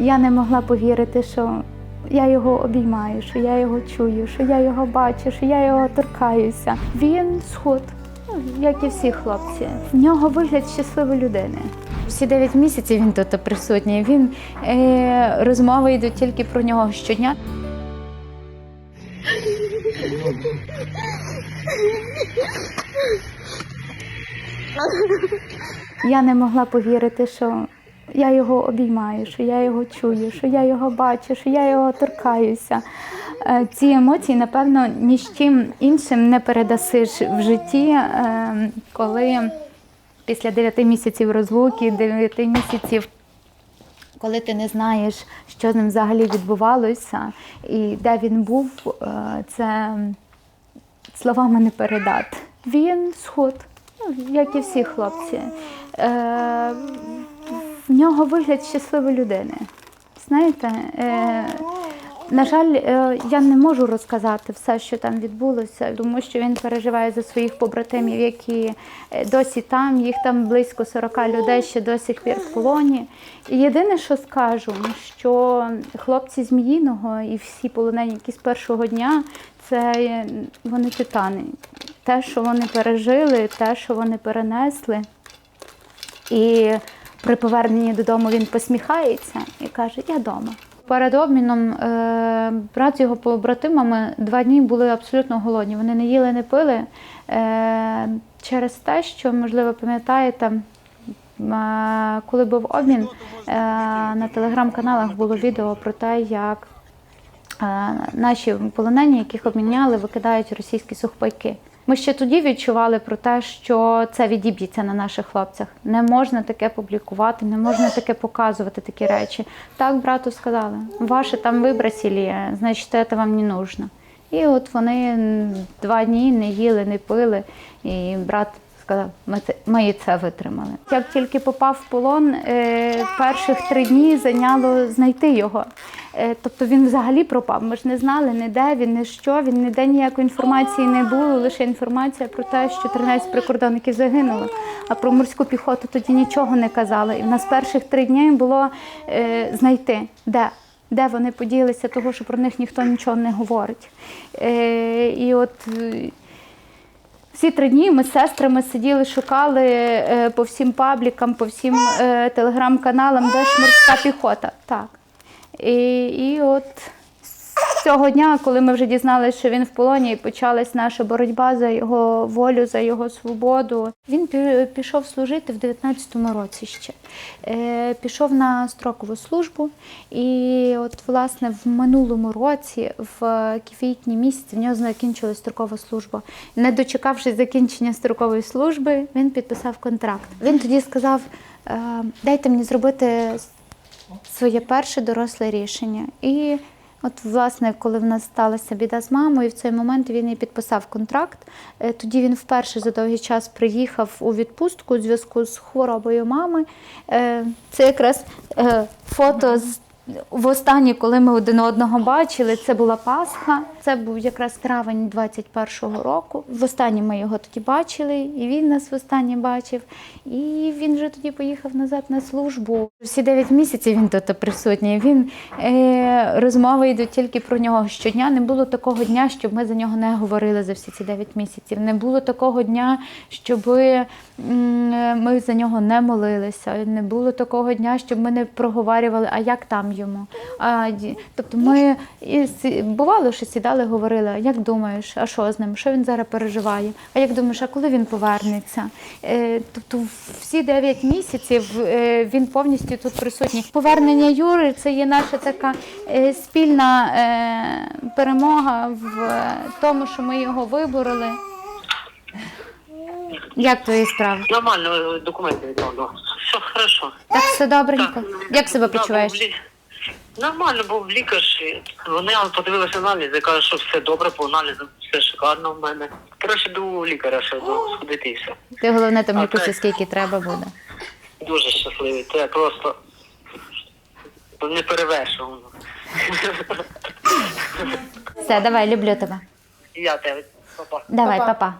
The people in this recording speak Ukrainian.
Я не могла повірити, що я його обіймаю, що я його чую, що я його бачу, що я його торкаюся. Він сход, ну, як і всі хлопці. В нього вигляд щасливої людини. Всі 9 місяців він тут присутній. Він е, розмови йдуть тільки про нього щодня. Я не могла повірити, що я його обіймаю, що я його чую, що я його бачу, що я його торкаюся. Е, Ці емоції, напевно, ні з чим іншим не передасиш в житті, е, коли після 9 місяців розлуки, 9 місяців. Коли ти не знаєш, що з ним взагалі відбувалося і де він був, е, це словами не передати. Він сход, ну, як і всі хлопці. В нього вигляд щасливої людини. Знаєте, е, на жаль, е, я не можу розказати все, що там відбулося, тому що він переживає за своїх побратимів, які е, досі там, їх там близько 40 людей ще до сих пір в полоні. І єдине, що скажу, що хлопці Зміїного і всі полонені, які з першого дня, це е, вони титани. Те, що вони пережили, те, що вони перенесли. І при поверненні додому він посміхається і каже: Я вдома. Перед обміном е, брат з його побратимами два дні були абсолютно голодні. Вони не їли, не пили е, через те, що, можливо, пам'ятаєте, е, коли був обмін, на телеграм-каналах було відео про те, як наші полонені, яких обміняли, викидають російські сухпайки. Ми ще тоді відчували про те, що це відіб'ється на наших хлопцях. Не можна таке публікувати, не можна таке показувати, такі речі. Так брату сказали, ваше там вибросили, значить, це вам не нужно. І от вони два дні не їли, не пили, і брат сказав, ми, і це витримали. Як тільки попав в полон, е, перших три дні зайняло знайти його. Е, Тобто він взагалі пропав. Ми ж не знали ні де він, ні що. Він ніде ніякої інформації не було, лише інформація про те, що 13 прикордонників загинуло. А про морську піхоту тоді нічого не казали. І в нас перших три дні було е, знайти, де. Де вони поділися, того, що про них ніхто нічого не говорить. І от всі три дні ми з сестрами сиділи, шукали е, по всім паблікам, по всім е, телеграм-каналам, де ж морська піхота. Так. І, і от цього дня, коли ми вже дізналися, що він в полоні, і почалась наша боротьба за його волю, за його свободу. Він пішов служити в 19-му році ще. Е, Пішов на строкову службу, і от власне в минулому році, в квітні місяці, в нього закінчилась строкова служба. Не дочекавшись закінчення строкової служби, він підписав контракт. Він тоді сказав: е, дайте мені зробити своє перше доросле рішення. І от, власне, коли в нас сталася біда з мамою, в цей момент він і підписав контракт. Е, Тоді він вперше за довгий час приїхав у відпустку у зв'язку з хворобою мами. Е, Це якраз е, фото з. Востаннє, коли ми один одного бачили, це була Пасха. Це був якраз травень 21-го року. Востаннє ми його тоді бачили, і він нас востаннє бачив. І він вже тоді поїхав назад на службу. Всі 9 місяців він тут присутній. Він е, розмови йдуть тільки про нього щодня. Не було такого дня, щоб ми за нього не говорили за всі ці 9 місяців. Не було такого дня, щоб ми за нього не молилися. Не було такого дня, щоб ми не проговорювали, а як там йому. А, тобто ми і бувало, що сідали, говорили, як думаєш, а що з ним, що він зараз переживає, а як думаєш, а коли він повернеться? Е, тобто всі 9 місяців е, він повністю тут присутній. Повернення Юри це є наша така е, спільна перемога в тому, що ми його вибороли. Як твої справи? Нормально, э, документы. Все хорошо. Так все добренько. Як себе почуваєш? Нормально, був лікар. Вони подивилися аналізи, кажуть, що все добре по аналізам, все шикарно в мене. Коротше, до лікаря ще сходити і все. Ти головне там лікуйся, скільки треба буде. Дуже щасливий. Це просто не перевершувано. Все, давай, люблю тебе. Я тебе, папа. Давай, папа.